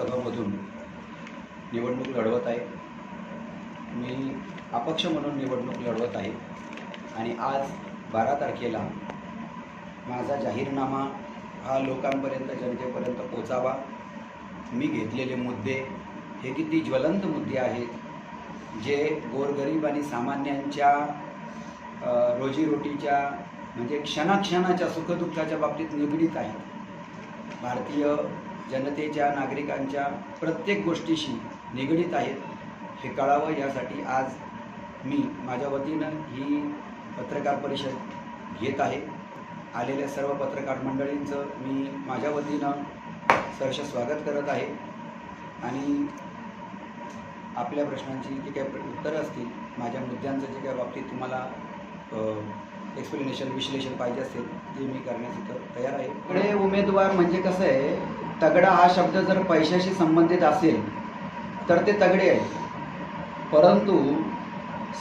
लोकसभामधून निवडणूक लढवत आहे. मी अपक्ष म्हणून निवडणूक लढवत आहे. आणि आज बारा तारखेला माझा जाहीरनामा हा लोकांपर्यंत जनतेपर्यंत पोचावा. मी घेतलेले मुद्दे हे किती ज्वलंत मुद्दे आहेत जे गोरगरीब आणि सामान्यांच्या रोजीरोटीच्या म्हणजे क्षणाक्षणाच्या सुखदुःखाच्या बाबतीत निगडीत आहेत. भारतीय जनतेच्या नागरिकांच्या प्रत्येक गोष्टीशी निगडीत आहेत हे कळावं. यासाठी आज मी माझ्या वतीनं ही पत्रकार परिषद घेत आहे. आलेल्या सर्व पत्रकार मंडळींचं मी माझ्या वतीनं सहर्ष स्वागत करत आहे. आणि आपल्या प्रश्नांची जी काही उत्तरं असतील माझ्या मुद्द्यांचं जे काही बाबतीत तुम्हाला एक्सप्लेनेशन विश्लेषण पाहिजे असेल ते मी करण्यास इथं तयार आहे. इकडे उमेदवार म्हणजे कसं आहे तगडा हा शब्द जर पैशाशी संबंधित असेल तर ते तगडे आहे. परंतु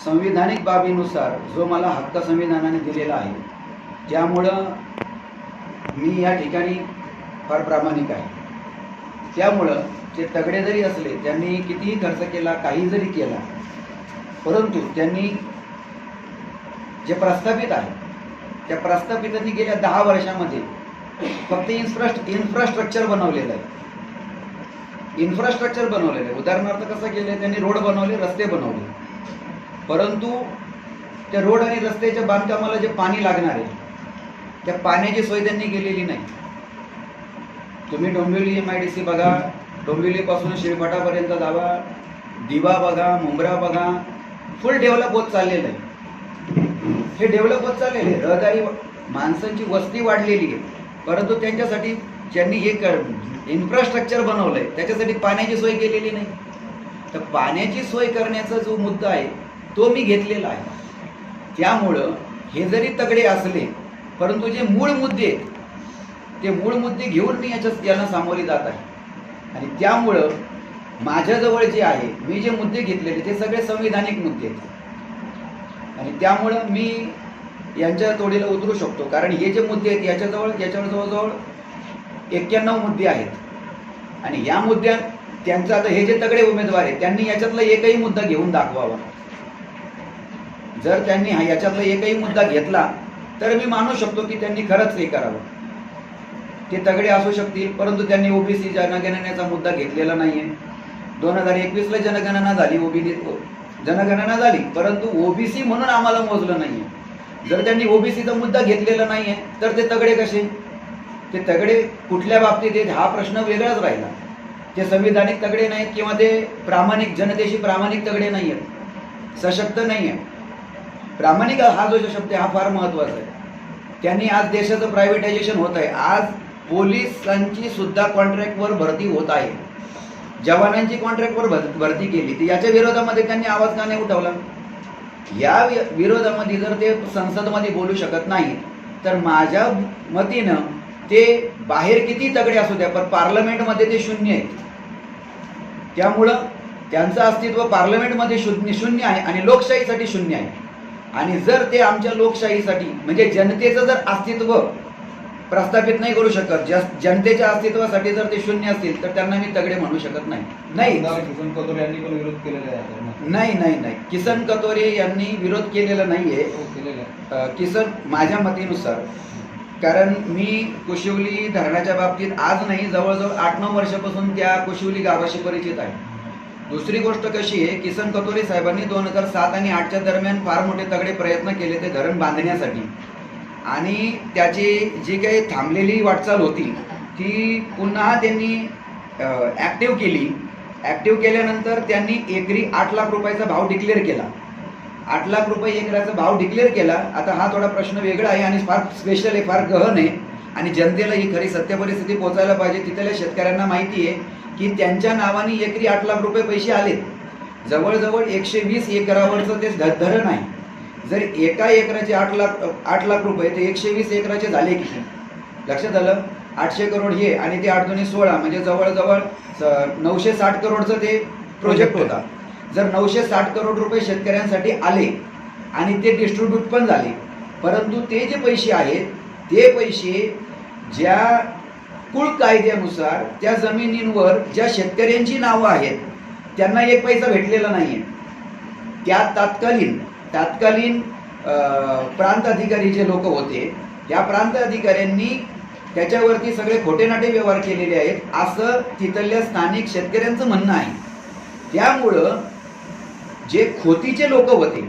संविधानिक बाबीनुसार जो मला हक्क संविधानाने दिलेला आहे त्यामुळं मी या ठिकाणी फार प्रामाणिक आहे. त्यामुळं ते तगडे जरी असले त्यांनी कितीही खर्च केला काही जरी केला परंतु त्यांनी जे प्रस्थापित आहे त्या प्रस्थापितांनी गेल्या दहा वर्षामध्ये फक्त इन्फ्रास्ट इन्फ्रास्ट्रक्चर बनवलेलं आहे. इन्फ्रास्ट्रक्चर बनवलेलं आहे. उदाहरणार्थ कसं केलं त्यांनी रोड बनवले रस्ते बनवले. परंतु त्या रोड आणि रस्त्याच्या बांधकामाला जे पाणी लागणार आहे त्या पाण्याची सोय त्यांनी केलेली नाही. तुम्ही Dombivli M I D C बघा डोंबिवलीपासून शिळफाटापर्यंत जावा दिवा बघा मुंब्रा बघा फुल डेव्हलप होत चाललेलं आहे. हे डेव्हलप होत चाललेले आहे. रहदारी माणसांची वस्ती वाढलेली आहे. परंतु त्यांच्यासाठी ज्यांनी हे कर इन्फ्रास्ट्रक्चर बनवलंय त्याच्यासाठी पाण्याची सोय केलेली नाही. तर पाण्याची सोय करण्याचा जो मुद्दा आहे तो मी घेतलेला आहे. त्यामुळं हे जरी तगडे असले परंतु जे मूळ मुद्दे आहेत ते मूळ मुद्दे घेऊन मी याच्या यांना सामोरे जात आहे. आणि त्यामुळं माझ्याजवळ जे आहे मी जे मुद्दे घेतलेले ते सगळे संविधानिक मुद्दे आहेत. आणि त्यामुळं मी यांच्या तोडीला उतरू शकतो. कारण हे जे मुद्दे आहेत याच्याजवळ याच्यावर जवळजवळ एक्क्याण्णव मुद्दे आहेत. आणि या मुद्द्यात त्यांचं आता हे जे तगडे उमेदवार आहेत त्यांनी याच्यातला एकही मुद्दा घेऊन दाखवावा. जर त्यांनी हा याच्यातला एकही मुद्दा घेतला तर मी मानू शकतो की त्यांनी खरंच हे करावं. ते तगडे असू शकतील परंतु त्यांनी ओबीसी जनगणनेचा मुद्दा घेतलेला नाहीये. दोन हजार एकवीसला जनगणना झाली ओबीसी जनगणना झाली परंतु ओबीसी म्हणून आम्हाला मोजलं नाहीये. जर त्यांनी ओबीसीचा मुद्दा घेतलेला नाहीये तर ते तगडे कसे? ते तगडे कुठल्या बाबतीत आहेत हा प्रश्न वेगळाच राहिला. ते संविधानिक तगडे नाहीत किंवा ते प्रामाणिक जनतेशी प्रामाणिक तगडे नाही आहेत सशक्त नाही आहे प्रामाणिक हा जो शब्द आहे हा फार महत्त्वाचा आहे. त्यांनी आज देशाचं प्रायव्हेटायझेशन होत आहे. आज पोलिसांची सुद्धा कॉन्ट्रॅक्टवर भरती होत आहे. जवानांची कॉन्ट्रॅक्टवर भरती केली. तर याच्या विरोधामध्ये त्यांनी आवाज का नाही उठवला? या विरोधामध्ये जर ते संसदमध्ये बोलू शकत नाही तर माझ्या मतीनं ते बाहेर किती तगडे असू द्या पण पार्लमेंटमध्ये ते शून्य आहेत. त्यामुळं त्यांचं अस्तित्व पार्लमेंटमध्ये शून्य शून्य आहे आणि लोकशाहीसाठी शून्य आहे. आणि जर ते आमच्या लोकशाहीसाठी म्हणजे जनतेचं जर अस्तित्व प्रस्थापित नाही करू शकत. जनतेच्या अस्तित्वासाठी जर ते शून्य असतील तर त्यांना मी तगडे म्हणू शकत नाही. नाही. किसन कदोरे यांनी पण विरोध केलेला आहे. नाही नाही नाही. किसन कतोरे यांनी विरोध केलेला नाहीये. हो, किसन माझ्या मतीनुसार कारण मी कुशिवली धरणाच्या बाबतीत आज नाही जवळजवळ आठ नऊ वर्षापासून त्या कुशिवली गावाशी परिचित आहे. दुसरी गोष्ट कशी आहे किसन कतोरे साहेबांनी दोन हजार सात आणि आठच्या दरम्यान फार मोठे तगडे प्रयत्न केले ते धरण बांधण्यासाठी. आणि त्याची जी काही थांबलेली वाटचाल होती ती पुन्हा त्यांनी ॲक्टिव्ह केली. ॲक्टिव्ह केल्यानंतर त्यांनी एकरी आठ लाख रुपयाचा भाव डिक्लेअर केला. आठ लाख रुपये एकराचा भाव डिक्लेअर केला. आता हा थोडा प्रश्न वेगळा आहे आणि फार स्पेशल आहे फार गहन आहे. आणि जनतेला ही खरी सत्य परिस्थिती पोहोचायला पाहिजे तिथल्या शेतकऱ्यांना माहिती आहे की त्यांच्या नावाने एकरी आठ लाख रुपये पैसे आलेत. जवळजवळ एकशे वीस एकरावरचं ते ध- धरण आहे. जर एका एकराचे आठ लाख आठ लाख रुपये ते एकशे वीस एकराचे झाले किती लक्षात आलं? आठशे करोड हे आणि ते आठ दोन्ही सोळा म्हणजे जवळजवळ नऊशे साठ करोडचं ते प्रोजेक्ट होता. जर नऊशे साठ करोड रुपये शेतकऱ्यांसाठी आले आणि ते डिस्ट्रीब्यूट पण झाले परंतु ते जे पैसे आहेत ते पैसे ज्या कुळ कायद्यानुसार त्या जमिनींवर ज्या शेतकऱ्यांची नावं आहेत त्यांना एक पैसा भेटलेला नाहीये. त्या तात्कालीन तात्कालीन प्रांत अधिकारी जे लोक होते या प्रांत अधिकाऱ्यांनी त्याच्यावरती सगळे खोटेनाटे व्यवहार केलेले आहेत असं तिथल्या स्थानिक शेतकऱ्यांचं म्हणणं आहे. त्यामुळं जे खोतीचे लोक होते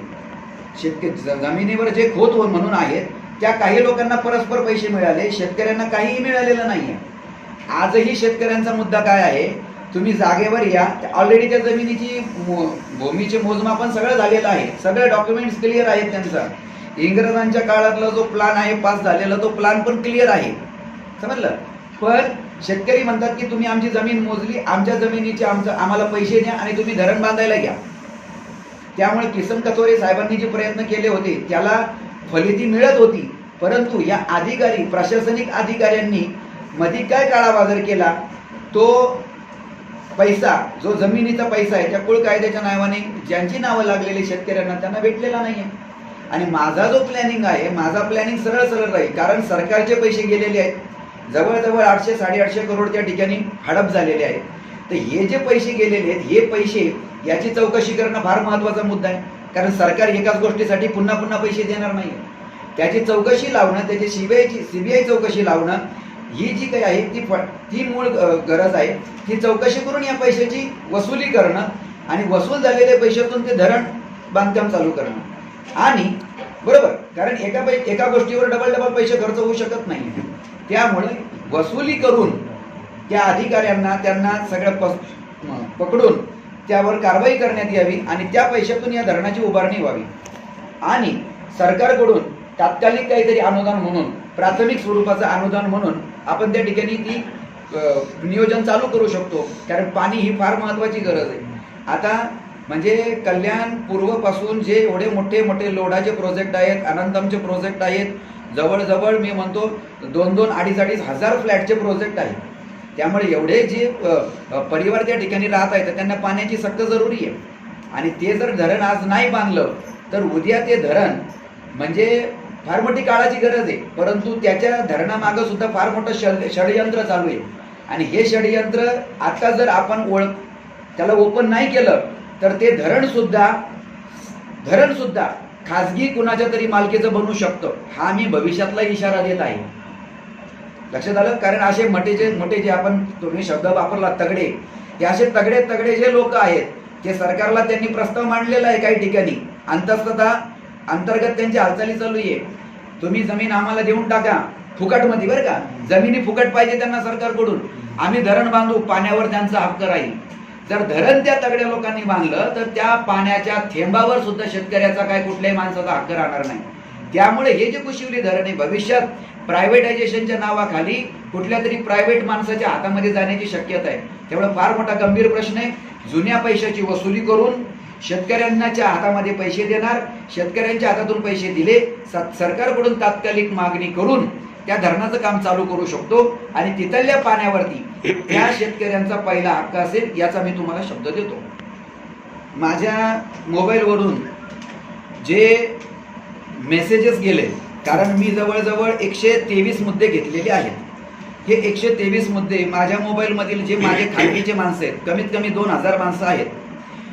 शेतकरी ज- जमिनीवर जे खोत हो- म्हणून आहेत त्या काही लोकांना परस्पर पैसे मिळाले शेतकऱ्यांना काहीही मिळालेलं नाही आहे आजही शेतकऱ्यांचा मुद्दा काय आहे? तुम्ही जागेवर या. ऑलरेडी त्या जमिनीची मो- भूमीचे मोजमापन सगळं झालेलं आहे. सगळे डॉक्युमेंट्स क्लिअर आहेत त्यांचा. इंग्रजांच्या काळातला जो प्लान आहे पास झालेला तो प्लान पण क्लिअर आहे. समजलं? पण शेतकरी म्हणतात की तुम्ही आमची जमीन मोजली आमच्या जमिनीचे आमचं आम्हाला पैसे द्या आणि तुम्ही धरण बांधायला घ्या. त्यामुळे किसन कथोरे साहेबांनी जे प्रयत्न केले होते त्याला फलिती मिळत होती. परंतु या अधिकारी प्रशासनिक अधिकाऱ्यांनी मध्ये काय काळाबाजार केला? तो पैसा जो जमिनीचा पैसा आहे त्या कुळ कायद्याच्या नावाने ज्यांची नावं लागलेली शेतकऱ्यांना त्यांना भेटलेला नाही आहे आणि माझा जो प्लॅनिंग आहे माझा प्लॅनिंग सरळ सरळ राहील. कारण सरकारचे पैसे गेलेले आहेत. जवळजवळ आठशे साडेआठशे करोड त्या ठिकाणी हडप झालेले आहेत. तर हे जे पैसे गेलेले आहेत हे पैसे याची चौकशी करणं फार महत्त्वाचा मुद्दा आहे. कारण सरकार एकाच गोष्टीसाठी पुन्हा पुन्हा पैसे देणार नाही त्याची चौकशी लावणं त्याची सीबीआयची सीबीआय चौकशी लावणं ही जी काही आहे ती ती मूळ गरज आहे. ही चौकशी करून या पैशाची वसुली करणं आणि वसूल झालेल्या पैशातून ते धरण बांधकाम चालू करणं. आणि बरोबर कारण एका पै एका गोष्टीवर डबल डबल पैसे खर्च होऊ शकत नाही. त्यामुळे वसुली करून त्या अधिकाऱ्यांना त्यांना सगळं पस- पकडून त्यावर कारवाई करण्यात यावी आणि त्या पैशातून या धरणाची उभारणी व्हावी. आणि सरकारकडून तात्कालिक काहीतरी अनुदान म्हणून प्राथमिक स्वरूपाचं अनुदान म्हणून आपण त्या ठिकाणी ती नियोजन चालू करू शकतो. कारण पाणी ही फार महत्वाची गरज आहे. आता म्हणजे कल्याण पूर्वपासून जे एवढे मोठे मोठे लोढाचे प्रोजेक्ट आहेत अनंतमचे प्रोजेक्ट आहेत जवळजवळ मी म्हणतो दोन दोन अडीच अडीच हजार फ्लॅटचे प्रोजेक्ट आहेत. त्यामुळे एवढे जे परिवार त्या ठिकाणी राहत आहेत त्यांना पाण्याची सक्त जरुरी आहे. आणि ते जर धरण आज नाही बांधलं तर उद्या ते धरण म्हणजे फार मोठी काळाची गरज आहे. परंतु त्याच्या धरणामागं सुद्धा फार मोठं षड षडयंत्र चालू आहे. आणि हे षडयंत्र आता जर आपण ओळख त्याला ओपन नाही केलं तर ते धरण सुद्धा धरण सुद्धा खाजगी कुणाच्या तरी मालकीचं बनू शकतं. हा मी भविष्यातला इशारा देत आहे. लक्षात आलं? कारण असे मोठे जे मोठे जे आपण तुम्ही शब्द वापरला तगडे हे असे तगडे तगडे जे लोक आहेत ते सरकारला त्यांनी प्रस्ताव मांडलेला आहे काही ठिकाणी अंतस्तता अंतर्गत त्यांची हालचाली चालू आहे. तुम्ही जमीन आम्हाला देऊन टाका फुकटमध्ये बरं का. जमिनी फुकट पाहिजे त्यांना सरकारकडून. आम्ही धरण बांधू पाण्यावर त्यांचा हक्क राहील. जर धरण त्या तगड्या लोकांनी बांधलं तर त्या पाण्याच्या थेंबावर सुद्धा शेतकऱ्याचा काय कुठल्याही माणसाचा हक्क राहणार नाही. त्यामुळे हे जे कुशिवली धरण आहे भविष्यात प्रायव्हेटायझेशनच्या नावाखाली कुठल्या तरी प्रायव्हेट माणसाच्या हातामध्ये जाण्याची शक्यता आहे. त्यामुळे फार मोठा गंभीर प्रश्न आहे. जुन्या पैशाची वसुली करून शेतकऱ्यांच्या हातामध्ये पैसे देणार शेतकऱ्यांच्या हातातून पैसे दिले सरकारकडून तात्कालिक मागणी करून त्या धरणाचं काम चालू करू शकतो आणि तिथल्या पाण्यावरती त्या शेतकऱ्यांचा पहिला हक्क असेल याचा मी तुम्हाला शब्द देतो. माझ्या मोबाईलवरून जे मेसेजेस गेले कारण मी जवळजवळ एकशे तेवीस मुद्दे घेतलेले आहेत. हे एकशे तेवीस मुद्दे माझ्या मोबाईलमधील जे माझे खाजगीचे माणसं आहेत कमीत कमी दोन हजार माणसं आहेत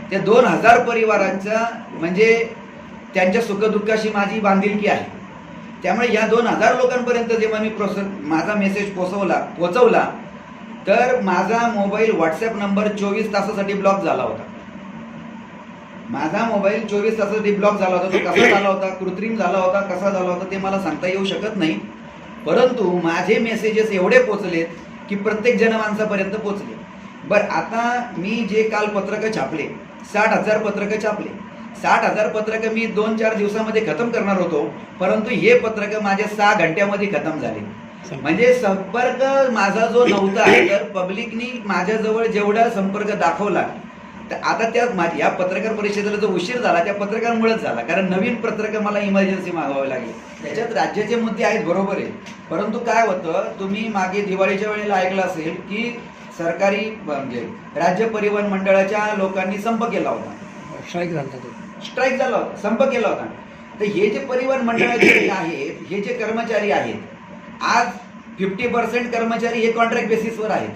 त्या दोन हजार परिवारांचा म्हणजे त्यांच्या सुखदुःखाशी माझी बांधिलकी आहे. त्यामुळे या दोन हजार लोकांपर्यंत जेव्हा मी प्रोसेस माझा मेसेज पोचवला पोचवला तर माझा मोबाईल व्हॉट्सॲप नंबर चोवीस तासासाठी ब्लॉक झाला होता. माझा मोबाईल चोवीस तासासाठी ब्लॉक झाला होता. तो कसा झाला होता? कृत्रिम झाला होता? कसा झाला होता? ते मला सांगता येऊ शकत नाही. परंतु माझे मेसेजेस एवढे पोचलेत की प्रत्येक जनमानसापर्यंत पोचले. बरं आता मी जे काल पत्रकं छापले साठ हजार पत्रकं छापले. साठ हजार पत्रकं मी दोन चार दिवसामध्ये खतम करणार होतो परंतु हे पत्रकं माझ्या सहा घंट्यामध्ये खतम झाले. म्हणजे संपर्क माझा जो नव्हता तर पब्लिकनी माझ्याजवळ जेवढा संपर्क दाखवला तर आता त्या या पत्रकार परिषदेला जो उशीर झाला त्या पत्रकारामुळेच झाला. कारण नवीन पत्रकं मला इमर्जन्सी मागवावे लागली. त्याच्यात राज्याचे मुद्दे आहेत बरोबर आहे. परंतु काय होतं तुम्ही मागे दिवाळीच्या वेळेला ऐकलं असेल की सरकारी म्हणजे राज्य परिवहन मंडळाच्या लोकांनी संप केला होता. स्ट्राईक झाला स्ट्राईक झाला होता. संप केला होता. तर हे जे परिवहन मंडळाचे आहेत हे जे कर्मचारी आहेत आज फिफ्टी पर्सेंट कर्मचारी हे कॉन्ट्रॅक्ट बेसिसवर आहेत.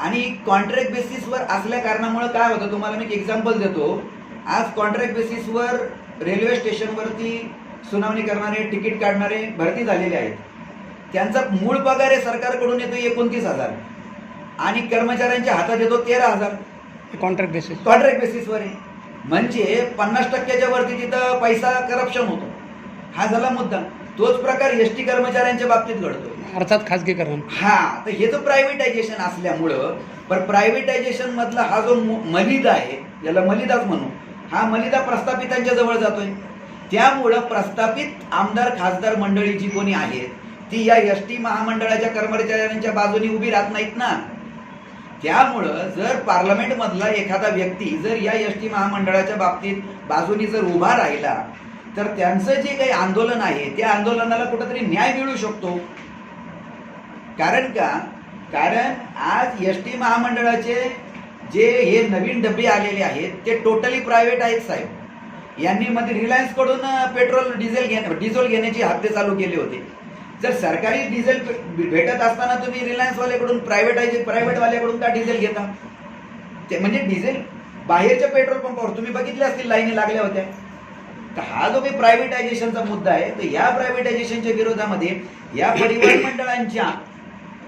आणि कॉन्ट्रॅक्ट बेसिसवर असल्या कारणामुळे काय होतं तुम्हाला मी एक एक्झाम्पल देतो. आज कॉन्ट्रॅक्ट बेसिसवर रेल्वे स्टेशनवरती सुनावणी करणारे तिकीट काढणारे भरती झालेले आहेत. त्यांचा मूळ पगार आहे सरकारकडून येतो एकोणतीस हजार. आणि कर्मचाऱ्यांच्या हातात येतो तेरा हजार. कॉन्ट्रॅक्ट बेसिस कॉन्ट्रॅक्ट बेसिसवर आहे. म्हणजे पन्नास टक्क्याच्या वरती तिथं पैसा करप्शन होतो. हा झाला मुद्दा. तोच प्रकार एस टी कर्मचाऱ्यांच्या बाबतीत घडतो अर्थात खाजगीकरण. हा तर हे जो प्रायव्हेटायझेशन असल्यामुळं पण प्रायव्हेटायझेशन मधला हा जो मलिदा आहे याला मलिदाच म्हणू हा मलिदा प्रस्थापितांच्या जवळ जातोय. त्यामुळं प्रस्थापित आमदार खासदार मंडळी जी कोणी आहेत ती या एस टी महामंडळाच्या कर्मचाऱ्यांच्या बाजूनी उभी राहत नाहीत ना. त्यामुळं जर पार्लमेंटमधला एखादा व्यक्ती जर या एस टी महामंडळाच्या बाबतीत बाजूनी जर उभा राहिला तर त्यांचं जे काही आंदोलन आहे त्या आंदोलनाला कुठंतरी न्याय मिळू शकतो. कारण का? कारण आज एस टी महामंडळाचे जे हे नवीन डबे आलेले आहेत ते टोटली प्रायव्हेट आहेत साहेब. यांनी मध्ये रिलायन्सकडून पेट्रोल डिझेल घेण्या डिझेल घेण्याची हप्ते चालू केले होते. जर सरकारी डिझेल भेटत असताना तुम्ही रिलायन्स वाल्याकडून प्रायव्हेटायझे प्रायव्हेट वाल्याकडून का डिझेल घेता? ते म्हणजे डिझेल बाहेरच्या पेट्रोल पंपावर तुम्ही बघितले असतील लाईनी लागल्या होत्या. तर हा जो काही प्रायव्हेटायझेशनचा मुद्दा आहे तर या प्रायव्हेटायझेशनच्या विरोधामध्ये या परिवहन मंडळांच्या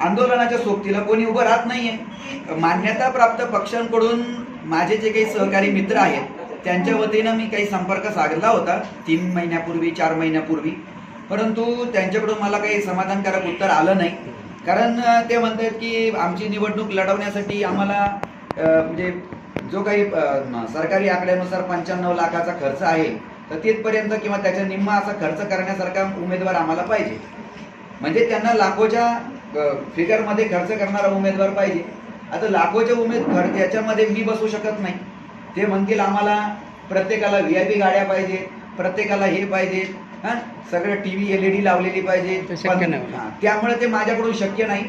आंदोलनाच्या सोबतीला कोणी उभं राहत नाहीये. मान्यता प्राप्त पक्षांकडून माझे जे काही सहकारी मित्र आहेत त्यांच्या वतीनं मी काही संपर्क साधला होता तीन महिन्यापूर्वी चार महिन्यापूर्वी. परंतु त्यांच्याकडून मला काही समाधानकारक उत्तर आलं नाही. कारण ते म्हणतात की आमची निवडणूक लढवण्यासाठी आम्हाला म्हणजे जो काही सरकारी आकड्यानुसार पंच्याण्णव लाखाचा खर्च आहे तर तिथपर्यंत किंवा त्याच्या निम्मा असा खर्च करण्यासारखा उमेदवार आम्हाला पाहिजे. म्हणजे त्यांना लाखोच्या फिगरमध्ये खर्च करणारा उमेदवार पाहिजे. आता लाखोच्या उमेद खर्च याच्यामध्ये मी बसू शकत नाही. ते म्हणतील आम्हाला प्रत्येकाला व्ही आय पी गाड्या पाहिजे प्रत्येकाला हे पाहिजे हा? सगळं T V L E D लावलेली पाहिजे. शक्य नाही. हा, त्यामुळे ते माझ्याकडून शक्य नाही.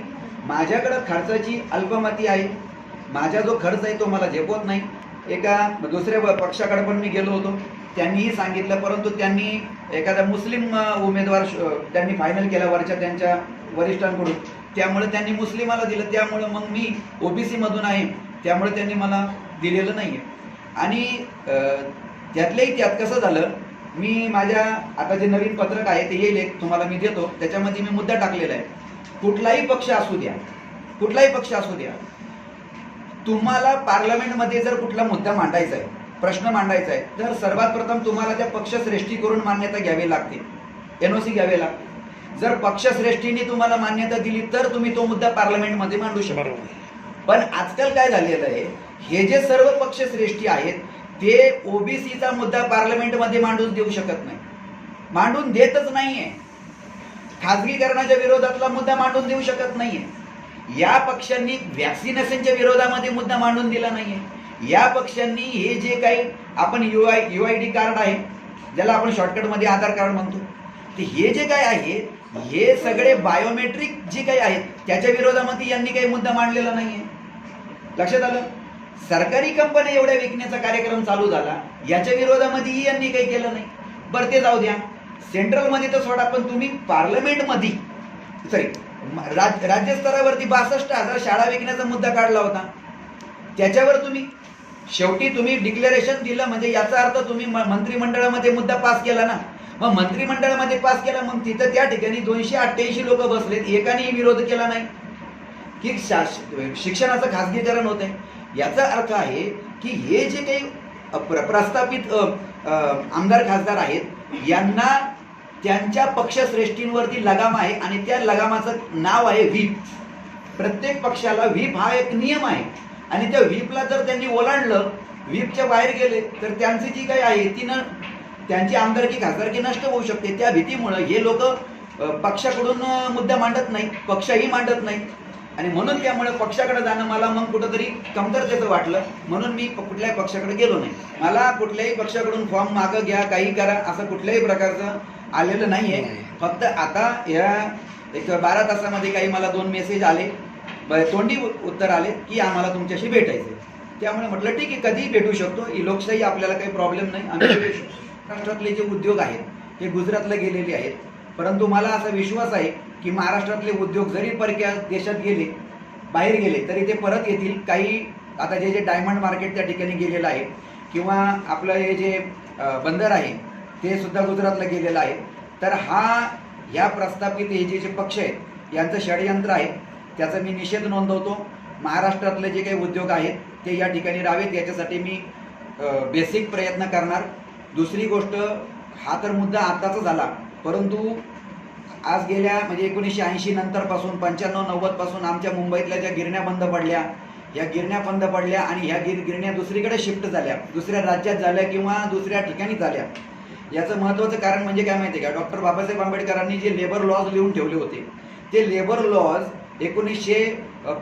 माझ्याकडं खर्चाची अल्पमती आहे. माझा जो खर्च आहे तो मला झेपवत नाही. एका दुसऱ्या प- पक्षाकडे पण मी गेलो होतो. त्यांनीही सांगितलं परंतु त्यांनी एखादा मुस्लिम अ, उमेदवार श- त्यांनी फायनल केला वरच्या त्यांच्या वरिष्ठांकडून. त्यामुळे त्यांनी मुस्लिमाला दिलं. त्यामुळे मग मी ओबीसी मधून आहे. त्यामुळे त्यांनी मला दिलेलं नाहीये. आणि अ, त्यातल्याही त्यात कसं झालं मी माझ्या आता जे नवीन पत्रक आहे ते येईल तुम्हाला मी देतो. त्याच्यामध्ये मी मुद्दा टाकलेला आहे. कुठलाही पक्ष असू द्या कुठलाही पक्ष असू द्या तुम्हाला पार्लमेंटमध्ये जर कुठला मुद्दा मांडायचा आहे प्रश्न मांडायचा आहे तर सर्वात प्रथम तुम्हाला त्या पक्षश्रेष्ठी करून मान्यता घ्यावी लागते. एनओसी घ्यावे लागते. जर पक्षश्रेष्ठीने तुम्हाला मान्यता दिली तर तुम्ही तो मुद्दा पार्लमेंटमध्ये मांडू शकता. पण आजकाल काय झालेलं आहे हे जे सर्व पक्ष श्रेष्ठी आहेत ते ओबीसीचा मुद्दा पार्लमेंटमध्ये मांडून देऊ शकत नाही. मांडून देतच नाहीये. खाजगीकरणाच्या विरोधातला मुद्दा मांडून देऊ शकत नाहीये. या पक्षांनी व्हॅक्सिनेशनच्या विरोधामध्ये मुद्दा मांडून दिला नाहीये. या पक्षांनी हे जे काही आपण U I U I D card आहे ज्याला आपण शॉर्टकटमध्ये आधार कार्ड म्हणतो ते हे जे काय आहे हे सगळे बायोमेट्रिक जे काही आहेत त्याच्या विरोधामध्ये यांनी काही मुद्दा मांडलेला नाहीये. लक्षात आलं? सरकारी कंपन्या एवढ्या विकण्याचा कार्यक्रम चालू झाला याच्या विरोधामध्येही यांनी काही केलं नाही. बरं ते जाऊ द्या. सेंट्रलमध्ये तर सोडा पण तुम्ही पार्लमेंटमध्ये सॉरी राज राज्यस्तरावरती बासष्ट हजार शाळा विकण्याचा मुद्दा काढला होता. त्याच्यावर तुम्ही शेवटी तुम्ही डिक्लेरेशन दिलं म्हणजे याचा अर्थ तुम्ही म- मंत्रिमंडळामध्ये मुद्दा पास केला ना. मग मंत्रिमंडळामध्ये पास केला मग तिथं त्या ठिकाणी दोनशे अठ्ठ्याऐंशी लोक बसलेत एकानेही विरोध केला नाही. की शा- शिक्षणाचं खासगीकरण होत आहे याचा अर्थ आहे की हे जे काही प्रस्थापित आमदार खासदार आहेत यांना त्यांच्या पक्षश्रेष्ठींवरती लगाम आहे आणि त्या लगामाचं नाव आहे व्हीप. प्रत्येक पक्षाला व्हीप हा एक नियम आहे. आणि त्या व्हीपला जर त्यांनी ओलांडलं व्हीपच्या बाहेर गेले तर त्यांची जी काही आहे ती न त्यांची आमदारकी खासदारकी नष्ट होऊ शकते. त्या भीतीमुळं हे लोक पक्षाकडून मुद्दा मांडत नाही पक्षही मांडत नाही आणि म्हणून त्यामुळे पक्षाकडे जाणं मला मग कुठंतरी कमतरतेचं वाटलं. म्हणून मी कुठल्याही पक्षाकडे गेलो नाही. मला कुठल्याही पक्षाकडून फॉर्म मागं घ्या काही करा असं कुठल्याही प्रकारचं आलेलं नाही. फक्त आता या एक बारा तासामध्ये काही मला दोन मेसेज आले. तोंडी उत्तर आले की आम्हाला तुमच्याशी भेटायचं त्यामुळे म्हटलं ठीक आहे कधीही भेटू शकतो. ही लोकशाही आपल्याला काही प्रॉब्लेम नाही. आम्ही महाराष्ट्रातले जे उद्योग आहेत हे गुजरातला गेलेले आहेत. परंतु मला असा विश्वास आहे की महाराष्ट्रातले उद्योग जरी परक्या देशात गेले बाहेर गेले तरी ते परत येतील. काही आता जे जे डायमंड मार्केट त्या ठिकाणी गेलेलं आहे किंवा आपलं हे जे बंदर आहे ते सुद्धा गुजरातला गेलेलं आहे. तर हा या प्रस्थापित हे जे जे पक्ष आहेत यांचं षडयंत्र आहे त्याचा मी निषेध नोंदवतो. महाराष्ट्रातले जे काही उद्योग आहेत ते या ठिकाणी राहावेत याच्यासाठी मी बेसिक प्रयत्न करणार. दुसरी गोष्ट हा तर मुद्दा आत्ताचा झाला. परंतु आज गेल्या म्हणजे एकोणीसशे ऐंशी नंतरपासून पंच्याण्णव नव्वदपासून आमच्या मुंबईतल्या ज्या गिरण्या बंद पडल्या या गिरण्या बंद पडल्या आणि ह्या गिर गिरण्या दुसरीकडे शिफ्ट झाल्या. दुसऱ्या राज्यात झाल्या किंवा दुसऱ्या ठिकाणी झाल्या. याचं महत्त्वाचं कारण म्हणजे काय माहिती आहे का? डॉक्टर बाबासाहेब आंबेडकरांनी जे लेबर लॉज लिहून ठेवले होते ते लेबर लॉज एकोणीसशे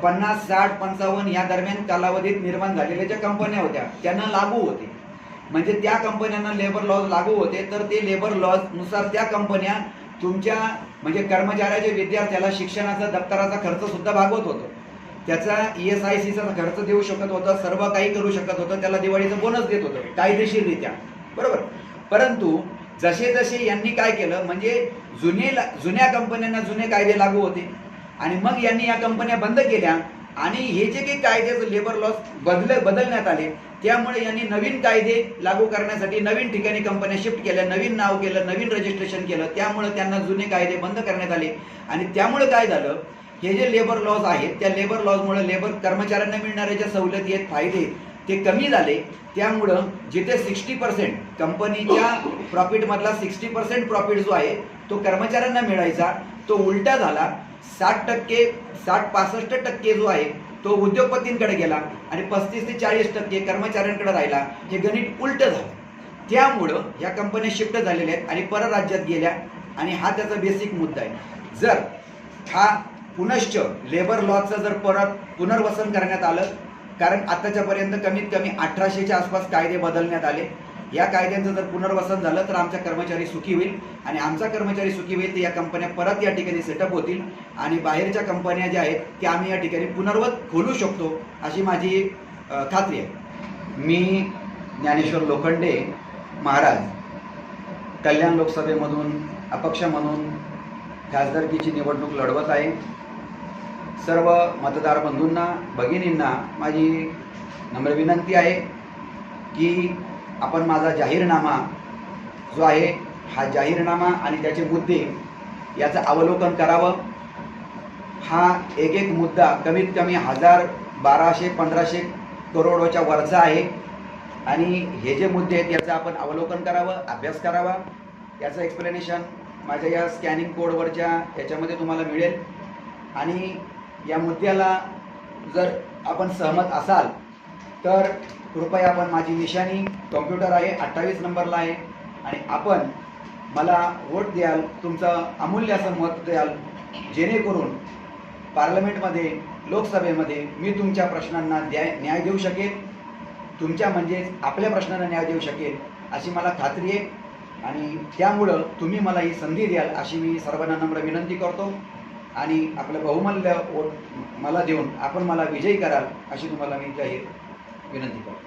पन्नास साठ पंचावन्न या दरम्यान कालावधीत निर्माण झालेल्या ज्या कंपन्या होत्या त्यांना लागू होते. म्हणजे त्या कंपन्यांना लेबर लॉज लागू होते तर ते लेबर लॉजनुसार त्या कंपन्या तुमच्या म्हणजे कर्मचाऱ्याच्या विद्यार्थ्याला शिक्षणाचा दप्तराचा खर्च सुद्धा भागवत होतं. त्याचा ई एस आय सीचा खर्च देऊ शकत होतं सर्व काही करू शकत होतं त्याला दिवाळीचं बोनस देत होतं कायदेशीररित्या. बरोबर? परंतु जसे जसे यांनी काय केलं म्हणजे जुने जुन्या कंपन्यांना जुने कायदे लागू होते आणि मग यांनी या कंपन्या बंद केल्या आणि हे जे काही कायदे लेबर लॉस बदल बदलण्यात आले त्यामुळे यांनी नवीन कायदे लागू करण्यासाठी नवीन ठिकाणी कंपन्या शिफ्ट केल्या नवीन नाव केलं नवीन रजिस्ट्रेशन केलं त्यामुळे त्यांना जुने कायदे बंद करण्यात आले. आणि त्यामुळे काय झालं? हे जे लेबर लॉज आहेत त्या लेबर लॉजमुळे लेबर कर्मचाऱ्यांना मिळणाऱ्या ज्या सवलती आहेत फायदे आहेत, ते कमी झाले. त्यामुळं जिथे सिक्स्टी पर्सेंट कंपनीच्या प्रॉफिटमधला सिक्स्टी पर्सेंट प्रॉफिट जो आहे तो कर्मचाऱ्यांना मिळायचा तो उलटा झाला. साठ टक्के साठ पासष्ट टक्के जो आहे तो उद्योगपतींकडे गेला आणि पस्तीस ते चाळीस टक्के कर्मचाऱ्यांकडे राहिला. हे गणित उलट झालं. त्यामुळं या कंपन्या शिफ्ट झालेल्या आहेत आणि परराज्यात गेल्या आणि हा त्याचा बेसिक मुद्दा आहे. जर हा पुनश्च लेबर लॉचं जर परत पुनर्वसन करण्यात आलं कारण आताच्यापर्यंत कमीत कमी अठराशेच्या आसपास कायदे बदलण्यात आले या कायद्यांचं जर पुनर्वसन झालं तर आमचा कर्मचारी सुखी होईल. आणि आमचा कर्मचारी सुखी होईल तर या कंपन्या परत या ठिकाणी सेटअप होतील. आणि बाहेरच्या कंपन्या ज्या आहेत त्या आम्ही या ठिकाणी पुनर्वत खोलू शकतो अशी माझी खात्री आहे. मी ज्ञानेश्वर लोखंडे महाराज कल्याण लोकसभेमधून अपक्ष म्हणून खासदारकीची निवडणूक लढवत आहे. सर्व मतदार बंधूंना भगिनींना माझी नम्र विनंती आहे की आपण माझा जाहीरनामा जो आहे हा जाहीरनामा आणि त्याचे मुद्दे याचं अवलोकन करावं. हा एक एक मुद्दा कमीत कमी हजार बाराशे पंधराशे करोडोच्या वरचा आहे. आणि हे जे मुद्दे आहेत याचं आपण अवलोकन करावं अभ्यास करावा. याचं एक्सप्लेनेशन माझ्या या स्कॅनिंग कोडवरच्या याच्यामध्ये तुम्हाला मिळेल. आणि या मुद्द्याला जर आपण सहमत असाल तर कृपया आपण माझी निशाणी कॉम्प्युटर आहे अठ्ठावीस नंबरला आहे. आणि आपण मला वोट द्याल तुमचं अमूल्य असं मत द्याल जेणेकरून पार्लमेंटमध्ये लोकसभेमध्ये मी तुमच्या प्रश्नांना न्याय न्याय देऊ शकेन. तुमच्या म्हणजेच आपल्या प्रश्नांना न्याय देऊ शकेल अशी मला खात्री आहे. आणि त्यामुळं तुम्ही मला ही संधी द्याल अशी मी सर्वांना नम्र विनंती करतो. आणि आपलं बहुमूल्य वोट मला देऊन आपण मला विजयी कराल अशी तुम्हाला मी जाहीर विनंती करतो.